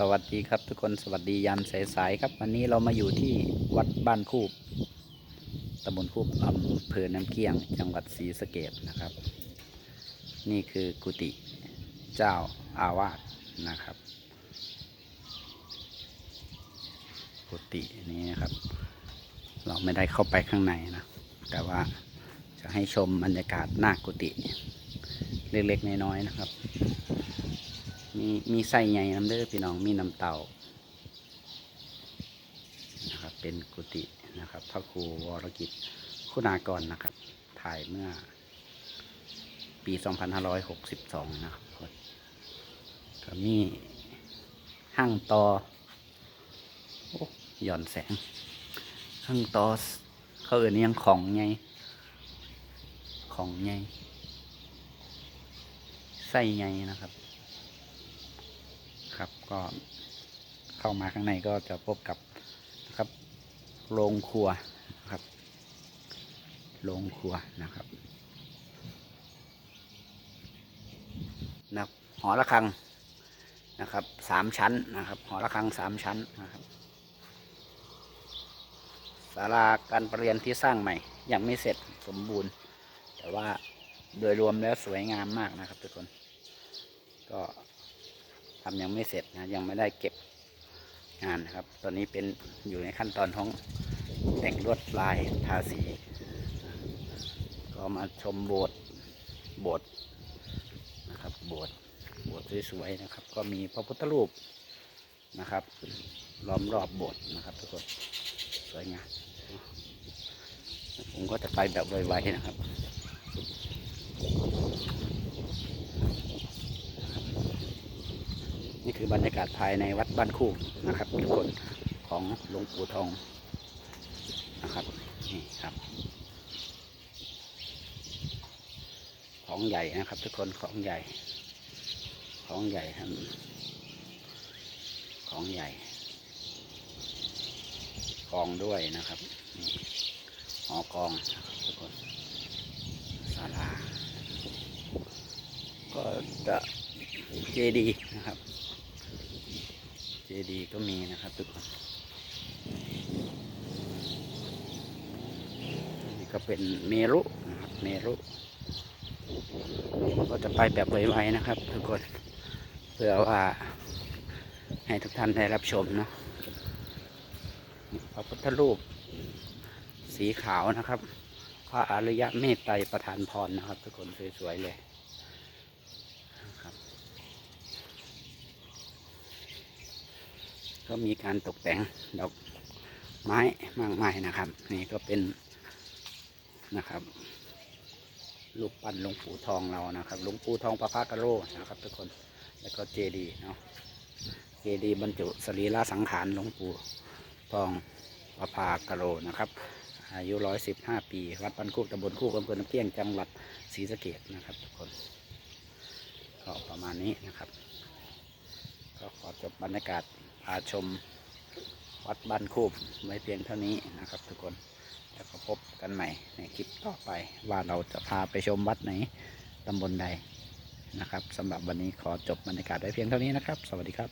สวัสดีครับทุกคนสวัสดียามสายๆครับ วันนี้เรามาอยู่ที่วัดบ้านคูบตำบลคูบอำเภอน้ำเกี้ยง จังหวัดศรีสะเกดนะครับ นี่คือกุฏิเจ้าอาวาสนะครับ กุฏินี้นะครับ เราไม่ได้เข้าไปข้างในนะ แต่ว่าจะให้ชมบรรยากาศหน้ากุฏิเล็กๆน้อยๆนะครับ มีไส้ใหญ่น้ำเด้อพี่น้องมีน้ำเต่านะครับเป็นกุฏินะครับพระครูวรกิจคุณากรนะครับ ถ่ายเมื่อ ปี 2562 นะครับก็มีห้างตอโอ้หย่อนแสงห้างตอเขาเอ่ยยังของไงของไงไส้ไงนะครับ ครับ ก็เข้ามาข้างในก็จะพบกับนะครับโรงครัวนะครับโรงครัวนะครับนะหอระฆังนะครับสามชั้นนะครับ หอระฆังสามชั้นนะครับศาลาการประเรียนที่สร้างใหม่ ยังไม่เสร็จสมบูรณ์ แต่ว่าโดยรวมแล้วสวยงามมากนะครับทุกคน ก็ ทำยังไม่เสร็จนะยังไม่ได้เก็บงานนะครับ ตอนนี้เป็นอยู่ในขั้นตอนของแต่งลวดลายทาสี ก็มาชมโบสถ์โบสถ์นะครับ โบสถ์โบสถ์สวยๆนะครับ ก็มีพระพุทธรูปนะครับ ล้อมรอบโบสถ์นะครับทุกคนสวยงามผมก็จะไปแบบไวๆนะครับ นี่คือบรรยากาศภายในวัดบ้านคู่นะครับทุกคนของหลวงปู่ทองนะครับนี่ครับ ของใหญ่นะครับ ทุกคนของใหญ่ ของใหญ่ครับของใหญ่กองด้วยนะครับหอกองนะครับทุกคนศาลาก็จะเจดีย์นะครับ ดีย์ก็มีนะครับทุกคนนี่ก็เป็นเมรุนะครับเมรุก็จะไปแบบไวๆนะครับ ทุกคนเพื่อว่าให้ทุกท่านได้รับชมเนาะพระพุทธรูป สีขาวนะครับ พระอริยะเมตไตรประธานพรนะครับ ทุกคนสวยๆเลยนะครับ ก็มีการตกแต่งดอกไม้มากมายนะครับ นี่ก็เป็นนะครับรูปปั้นหลวงปู่ทองเรานะครับหลวงปู่ทองประภากะโรนะครับ ทุกคนแล้วก็เจดีย์เนาะเจดีย์บรรจุสรีระสังขารหลวงปู่ทองประภากะโรนะครับ อายุร้อยสิบห้าปี วัดปันคูกตำบลคูกอำเภอน้ำเกี้ยงจังหวัดศรีสะเกดนะครับทุกคนก็ประมาณนี้นะครับ ก็ขอจบบรรยากาศ พาชมวัดบ้านคูบไว้เพียงเท่านี้นะครับ ทุกคนแล้วก็พบกันใหม่ในคลิปต่อไปว่าเราจะพาไปชมวัดไหนตำบลใดนะครับสำหรับวันนี้ขอจบบรรยากาศไว้เพียงเท่านี้นะครับ สวัสดีครับ